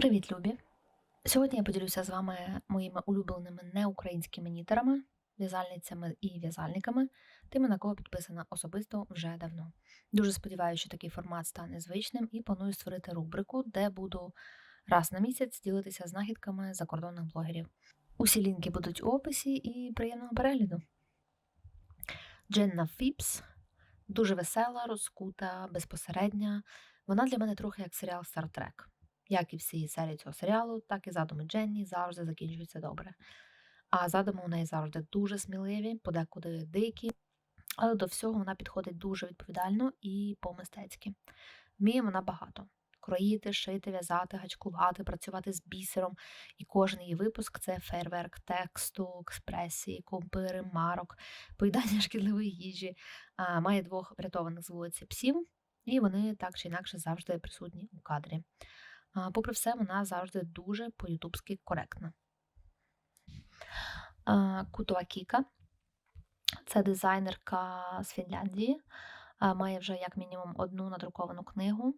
Привіт, любі! Сьогодні я поділюся з вами моїми улюбленими неукраїнськими нітерами, в'язальницями і в'язальниками, тими, на кого підписана особисто вже давно. Дуже сподіваюся, що такий формат стане звичним і планую створити рубрику, де буду раз на місяць ділитися знахідками закордонних блогерів. Усі лінки будуть у описі і приємного перегляду. Дженна Фіпс дуже весела, розкута, безпосередня. Вона для мене трохи як серіал Star Trek. Як і всі серії цього серіалу, так і задуми Дженні завжди закінчуються добре. А задуми у неї завжди дуже сміливі, подекуди дикі, але до всього вона підходить дуже відповідально і по-мистецьки. Вміє вона багато. Кроїти, шити, в'язати, гачкувати, працювати з бісером. І кожен її випуск це фейерверк тексту, експресії, компири, марок, поїдання шкідливої їжі. А, Має двох врятованих з вулиці псів, і вони так чи інакше завжди присутні у кадрі. Попри все, вона завжди дуже по-ютубськи коректна. Кутова Кіка це дизайнерка з Фінляндії. Має вже як мінімум одну надруковану книгу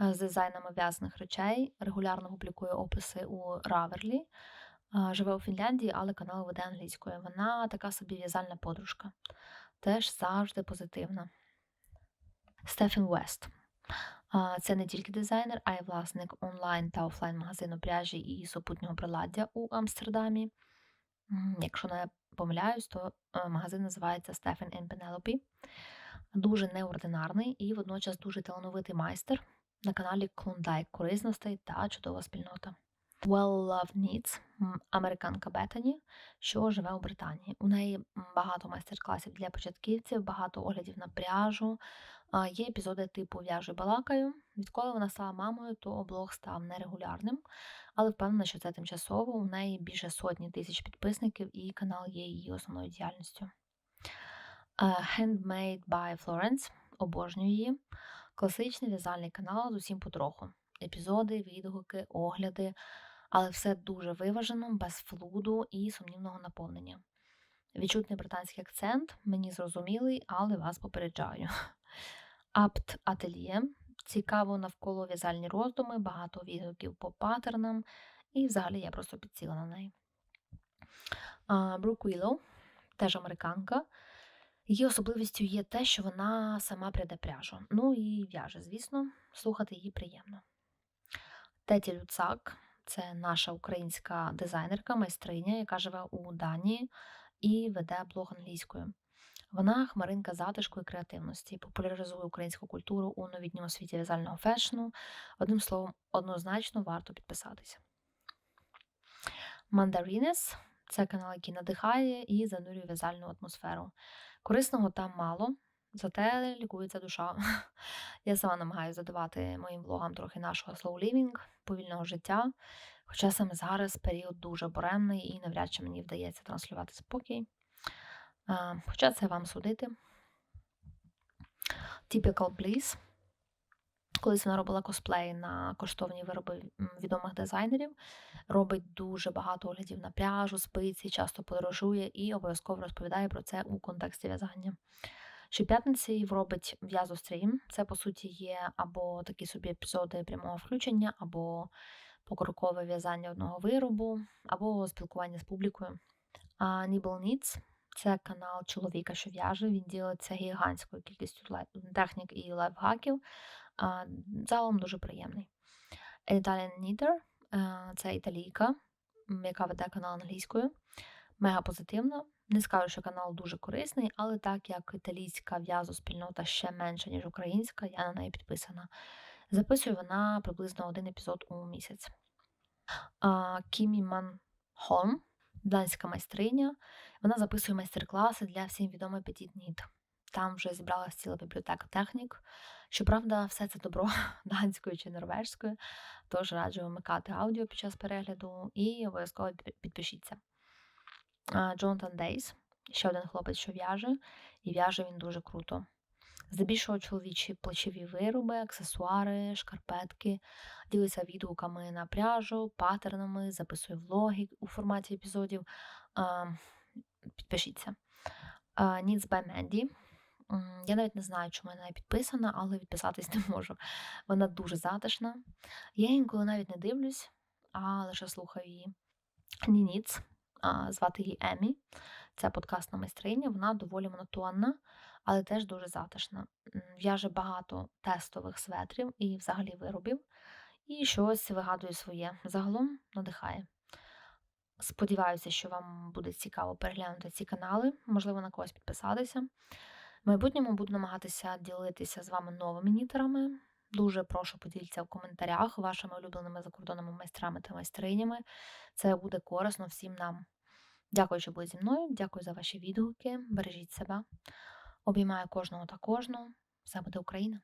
з дизайнами в'язаних речей. Регулярно публікує описи у Раверлі. Живе у Фінляндії, але канал веде англійською. Вона така собі в'язальна подружка. Теж завжди позитивна. Стефін Вест. Це не тільки дизайнер, а й власник онлайн та офлайн магазину пряжі і супутнього приладдя у Амстердамі. Якщо не помиляюсь, то е, магазин називається Stephen and Penelope. Дуже неординарний і водночас дуже талановитий майстер на каналі Клондайк корисностей та чудова спільнота. Well Love Needs американка Бетані, що живе у Британії. У неї багато майстер-класів для початківців, багато оглядів на пряжу. Є епізоди типу В'яжу балакаю. Відколи вона стала мамою, то блог став нерегулярним, але впевнена, що це тимчасово. У неї більше сотні тисяч підписників, і канал є її основною діяльністю. Е, Handmade by Florence. Обожнюю її. Класичний в'язальний канал з усім потроху. Епізоди, відгуки, огляди, але все дуже виважено, без флуду і сумнівного наповнення. Відчутний британський акцент, мені зрозумілий, але вас попереджаю. Апт Ательє. Цікаво навколо в'язальні роздуми, багато відгуків по паттернам, і взагалі я просто підсіла на неї. Брук Уіллоу, теж американка. Її особливістю є те, що вона сама пряде пряжу. Ну і в'яже, звісно, слухати її приємно. Теті Люцак це наша українська дизайнерка, майстриня, яка живе у Данії і веде блог англійською. Вона хмаринка затишку і креативності, популяризує українську культуру у новітньому світі в'язального фешну. Одним словом, однозначно варто підписатися. Мандарінес це канал, який надихає і занурює в'язальну атмосферу. Корисного там мало, зате лікується душа. Я сама намагаюся задавати моїм блогам трохи нашого living, повільного життя. Хоча саме зараз період дуже буремний і навряд чи мені вдається транслювати спокій. Хоча це вам судити. Typical Bliss. Колись вона робила косплей на коштовні вироби відомих дизайнерів, робить дуже багато оглядів на пряжу, спиці, часто подорожує і обов'язково розповідає про це у контексті в'язання. Щоп'ятниці робить в'язострім. Це, по суті, є або такі собі епізоди прямого включення, або покрокове в'язання одного виробу, або спілкування з публікою. А Nibble Knits – це канал чоловіка, що в'яже. Він ділиться гігантською кількістю технік і лайфхаків. Загалом дуже приємний. Italian Knitter – це італійка, яка веде канал англійською. Мега позитивно. Не скажу, що канал дуже корисний, але так як італійська в'язоспільнота ще менша, ніж українська, я на неї підписана. Записує вона приблизно один епізод у місяць. Кімі Ман Холм, данська майстриня. Вона записує майстер-класи для всім відомої Petit Knit. Там вже зібралася ціла бібліотека технік. Щоправда, все це добро данською чи норвежською, тож раджу вмикати аудіо під час перегляду і обов'язково підпишіться. Джонатан Дейс, ще один хлопець, що в'яже, і в'яже він дуже круто. Здебільшого чоловічі плечові вироби, аксесуари, шкарпетки, ділиться відгуками на пряжу, паттернами, записує влоги у форматі епізодів. Підпишіться. Needs by Mandy Я навіть не знаю, чому я на підписана, але відписатись не можу. Вона дуже затишна. Я інколи навіть не дивлюсь, а лише слухаю її. Нініц, звати її Емі. Це подкастна майстриня, вона доволі монотонна, але теж дуже затишна. В'яже багато тестових светрів і взагалі виробів, і щось вигадує своє. Загалом надихає. Сподіваюся, що вам буде цікаво переглянути ці канали, можливо, на когось підписатися. В майбутньому буду намагатися ділитися з вами новими нітерами. Дуже прошу поділіться в коментарях вашими улюбленими закордонними майстрами та майстринями. Це буде корисно всім нам. Дякую, що були зі мною. Дякую за ваші відгуки. Бережіть себе. Обіймаю кожного та кожну. Все буде Україна!